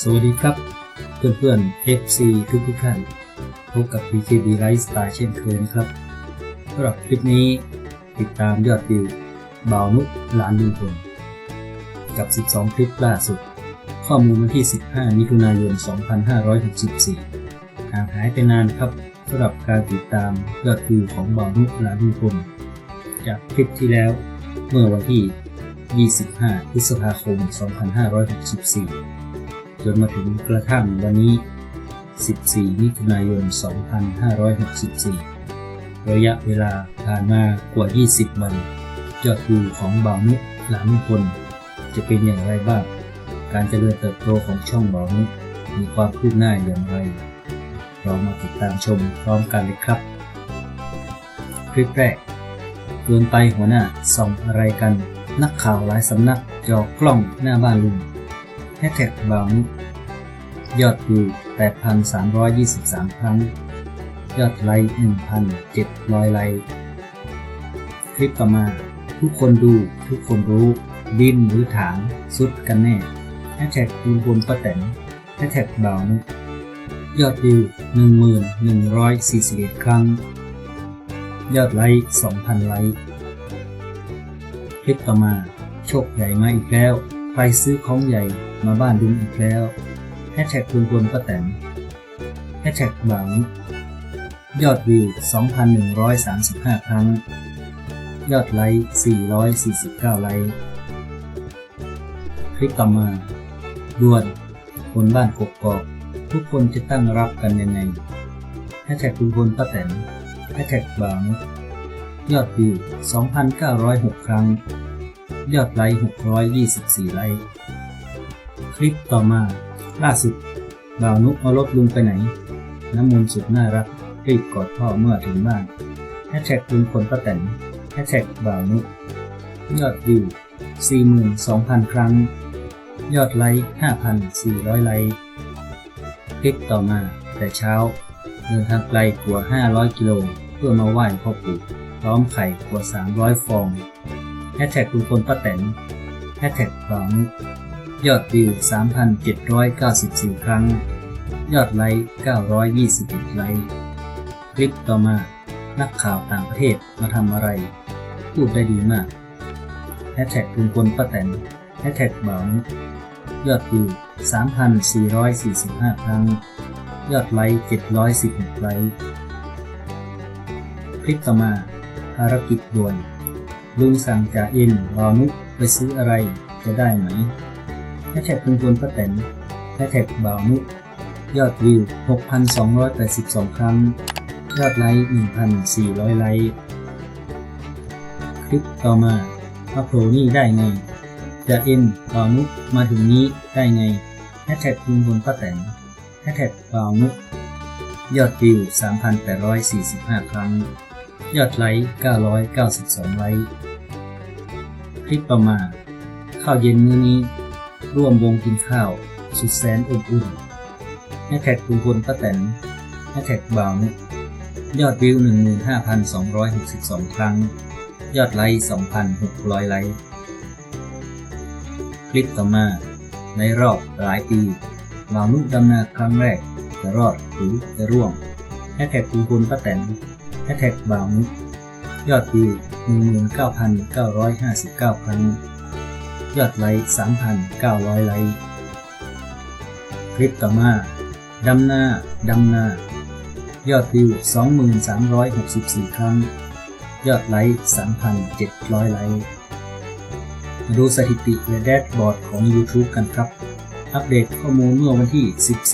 สวัสดีครับเพื่อนๆ FC ทุกทุกท่านพบกับ PKB Lifestyle เช่นเคยนะครับสำหรับคลิปนี้ติดตามยอดวิวบ่าวนุกหลานลุงพลกับ 12 คลิปล่าสุด ข้อมูลวันที่ 15 มิถุนายน 2564ห่างหายไปนานครับสำหรับการติดตามยอดวิวของบ่าวนุกหลานลุงพลจากคลิปที่แล้วเมื่อวันที่ 25 พฤษภาคม 2564 จนมาถึงกระทั่งวันนี้ 14 มิถุนายน 2564 ระยะเวลาผ่านมากว่า 20 วันยอดวิวของบ่าวนุหลานลุงพลจะเป็นอย่างไรบ้าง การเจริญเติบโตของช่องบ่าวนุมีความคืบหน้าอย่างไร เรามาติดตามชมพร้อมกันเลยครับ คลิปแรก เกินไปหัวหน้าส่องอะไรกัน นักข่าวหลายสำนักจอกกล้องหน้าบ้านลุง แฮชแท็กบาวนุกยอดวิว 8,323 ครั้ง ยอดไลค์ 1,700 ไลค์ คลิปต่อมา ทุกคนดูทุกคนรู้ ดินหรือถางสุดกันแน่แฮชแท็กลุงพลป้าแตนแฮชแท็กบาวนุกยอดวิว 1141 ครั้ง ยอดไลค์ 2,000 ไลค์ คลิปต่อมา โชคใหญ่มาอีกแล้ว ใครซื้อของใหญ่ มาบ้านลุงอีกแล้วแฮชแท็กคุณพลป้าแตนแฮชแท็กบ่าวนุกยอดวิว 2,135 ครั้ง ยอดไลค์ 449 ไลค์ คลิปต่อมาด่วนคนบ้านกกอก ทุกคนจะตั้งรับกันยังไงแฮชแท็กคุณพลป้าแตนแฮชแท็กบ่าวนุกยอดวิว 2,906 ครั้ง ยอดไลค์ 624 ไลค์ คลิปต่อมาล่าสุดบ่าวนุกเอารถลุงไปไหน น้ำมนต์สุดน่ารักรีบกอดพ่อเมื่อถึงบ้านแฮชแท็กลุงพลป้าแตนแฮชแท็กบ่าวนุกยอดวิว 42,000 ครั้ง ยอดไลค์ 5,400 ไลค์คลิปต่อมาแต่เช้าเดินทางไกลกว่า 500 กิโลเพื่อมาไหว้พ่อปู่พร้อมไข่กว่า 300 ฟองแฮชแท็กคุณพลป้าแตนแฮชแท็กบ่าวนุก ยอดวิว 3,794 ครั้ง ยอดไลค์ 921 ไลค์ คลิปต่อมา นักข่าวต่างประเทศมาทำอะไร พูดได้ดีมาก แฮชแท็กคุณพลป้าแตน แฮชแท็กบ่าวนุกยอดวิว 3,445 ครั้ง ยอดไลค์ 716 ไลค์ คลิปต่อมา ภารกิจด่วน ลุงสั่งจ่าเอ็นรอนุกไปซื้ออะไรจะได้ไหม แฮชแท็กคุณพลป้าแตนแฮชแท็กบ่าวนุกยอดวิว 6,282 ครั้ง ยอดไลค์ 1,400 ไลค์ คลิปต่อมามาโผล่นี่ได้ไงจ่าเอ็นบ่าวนุกมาถึงนี้ได้ไงแฮชแท็กคุณพลป้าแตนแฮชแท็กบ่าวนุกยอดวิว 3,845 ครั้ง ยอดไลค์ 992 ไลค์ คลิปต่อมา ข้าวเย็นมื้อนี้ ร่วมวงกินข้าว สุดแสนอบอุ่นแฮชแท็กคุณพลป้าแตนแฮชแท็กบ่าวนุกยอดวิว 15,262 ครั้ง ยอดไลค์ 2,600 ไลค์ คลิปต่อมา ในรอบหลายปีบ่าวนุกดำนาครั้งแรก จะรอดหรือจะร่วงแฮชแท็กคุณพลป้าแตนแฮชแท็กบ่าวนุกยอดวิว 19,959 ครั้ง ยอดไลค์ 3,900 ไลค์ คลิปต่อมาดำหน้า ดำหน้า ยอดวิว 2364 ครั้ง ยอดไลค์ 3,700 ไลค์ มาดูสถิติและแดชบอร์ดของ YouTube กันครับ อัปเดตข้อมูลเมื่อวันที่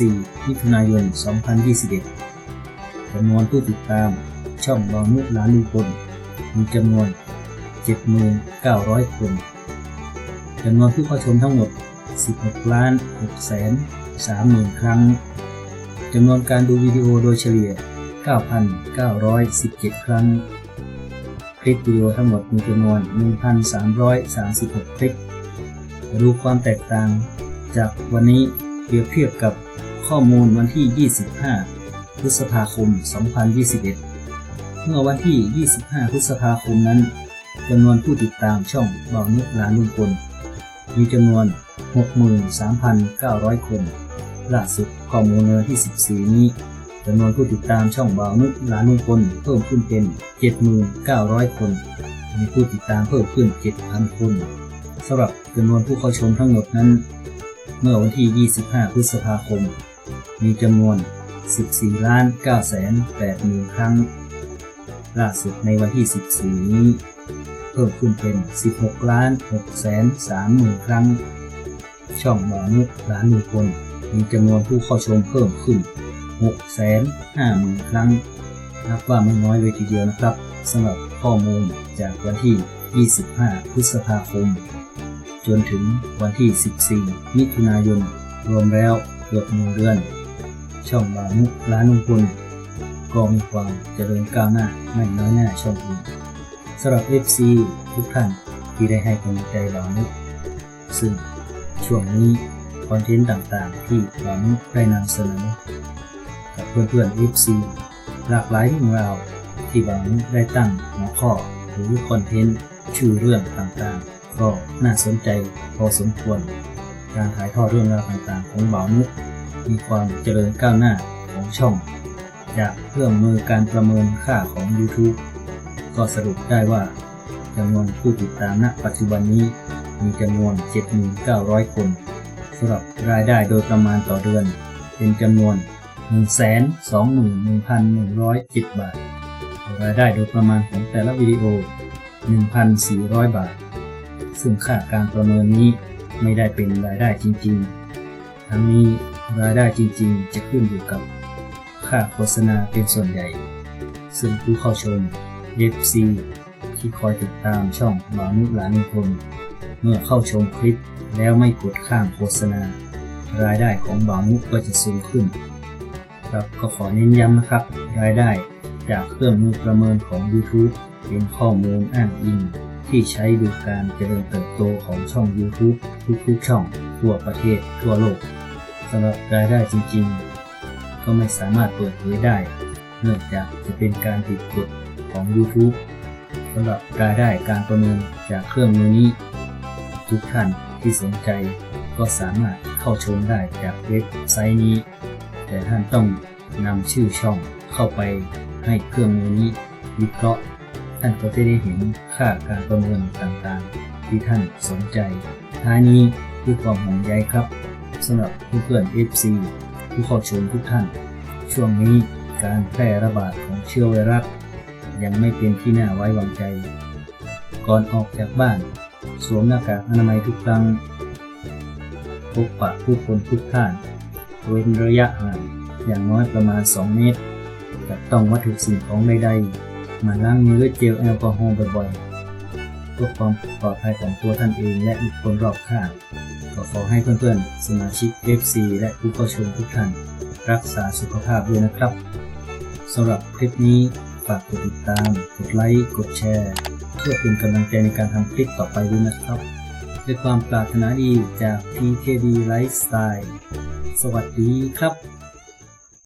14 มิถุนายน 2021จำนวนผู้ติดตามช่องบอนุล้านลุงพลมีจำนวน 7,900 คน จำนวนผู้เข้าชมทั้งหมด 16ล้าน6แสน30,000ครั้ง จำนวนการดูวิดีโอโดยเฉลี่ย 9,917 ครั้ง คลิปวิดีโอทั้งหมดมีจำนวน 1,336 คลิปดูความแตกต่าง จากวันนี้เปรียบเทียบกับข้อมูลวันที่ 25 พฤษภาคม 2021 เมื่อวันที่ 25 พฤษภาคมนั้นจำนวนผู้ติดตามช่องบ่าวนุกลานลุงพล มีจำนวน 63,900 คน ล่าสุดข้อมูลในวันที่ 14 นี้จำนวนผู้ติดตามช่องบาวนุชลานุพลเพิ่มขึ้นเป็น 7,900 คน มีผู้ติดตามเพิ่มขึ้น 7,000 คนสำหรับจำนวนผู้เข้าชมทั้งหมดนั้น เมื่อวันที่ 25 พฤษภาคม มีจำนวน 14ล้าน9แสน8หมื่นครั้ง ล่าสุดในวันที่ 14 นี้ พิ่มขึ้นเป็น 16 ล้าน6แสน3หมื่นครั้ง ช่องหมอนุหลานลุงพลมีจำนวนผู้เข้าชมเพิ่มขึ้น6แสน5หมื่นครั้ง นับว่าไม่น้อยเลยทีเดียวนะครับสำหรับข้อมูลจากวันที่ 25 พฤษภาคม จนถึงวันที่ 14 มิถุนายน รวมแล้วเกือบหนึ่งเดือน ช่องบานุร้านลุงพลก็มีความเจริญก้าวหน้าไม่น้อยหน้าช่องอื่น สำหรับ FC ทุกท่านที่ได้ให้กำลังใจบานุซึ่งช่วงนี้คอนเทนต์ต่างๆ ที่บานุได้นำเสนอ กับเพื่อนๆ FC หลากหลายเรื่องราวที่บานุได้ตั้งหัวข้อหรือคอนเทนต์ชื่อเรื่องต่างๆ ก็น่าสนใจพอสมควร การถ่ายทอดเรื่องราวต่างๆ ของบ่าวนุมีความเจริญก้าวหน้าของช่อง จากเครื่องมือการประเมินค่าของ YouTube ก็สรุปได้ว่าจำนวนผู้ติดตามณปัจจุบันนี้มีจำนวน 7,900 คนสำหรับรายได้โดยประมาณต่อเดือน เป็นจำนวน 121,107 บาท รายได้โดยประมาณของแต่ละวิดีโอ 1,400 บาท ซึ่งค่าการประเมินนี้ไม่ได้เป็นรายได้จริง ๆ ทั้งนี้รายได้จริง ๆ จะขึ้นอยู่กับค่าโฆษณาเป็นส่วนใหญ่ ซึ่งผู้เข้าชม FC ที่คอยติดตามช่องบาวนุหลานนิพนธ์เมื่อเข้าชมคลิปแล้วไม่กดข้ามโฆษณา รายได้ของบาวนุก็จะสูงขึ้น ครับก็ขอเน้นย้ำนะครับ รายได้จากเครื่องมือประเมินของ YouTube เป็นข้อมูลอ้างอิง ที่ใช้ดูการเจริญเติบโตของช่อง YouTube ทุกๆช่อง ทั่วประเทศทั่วโลกสำหรับรายได้จริงๆ ก็ไม่สามารถเปิดเผยได้ เนื่องจากจะเป็นการผิดกฎ ของ YouTube สำหรับรายได้การประเมินจากเครื่องมือนี้ ทุกท่านที่สนใจก็สามารถเข้าชมได้จากเว็บไซต์นี้ แต่ท่านต้องนำชื่อช่องเข้าไปให้เครื่องมือนี้วิเคราะห์ ท่านก็จะได้เห็นค่าการประเมินต่างๆ ที่ท่านสนใจท้ายนี้ด้วยความห่วงใยครับสำหรับเพื่อนๆ FC ผู้เข้าชมทุกท่าน ช่วงนี้การแพร่ระบาดของเชื้อไวรัส ยังไม่เป็นที่น่าไว้วางใจ ก่อนออกจากบ้าน สวมหน้ากากอนามัยทุกครั้งพบปะผู้คนทุกท่านเว้นระยะห่างอย่างน้อยประมาณ 2 เมตรจับต้องวัตถุสิ่งของใดๆมาล้างมือด้วยเจลแอลกอฮอล์บ่อยๆเพื่อความปลอดภัยของตัวท่านเองและบุคคลรอบข้างก็ขอให้เพื่อนๆ สมาชิก FC และผู้เข้าชมทุกท่าน รักษาสุขภาพด้วยนะครับสำหรับคลิปนี้ ฝากกดติดตาม กดไลค์ กดแชร์ เพื่อเป็นกำลังใจในการทำคลิปต่อไปด้วยนะครับด้วยความปรารถนาดีจาก TKB Lifestyle สวัสดีครับ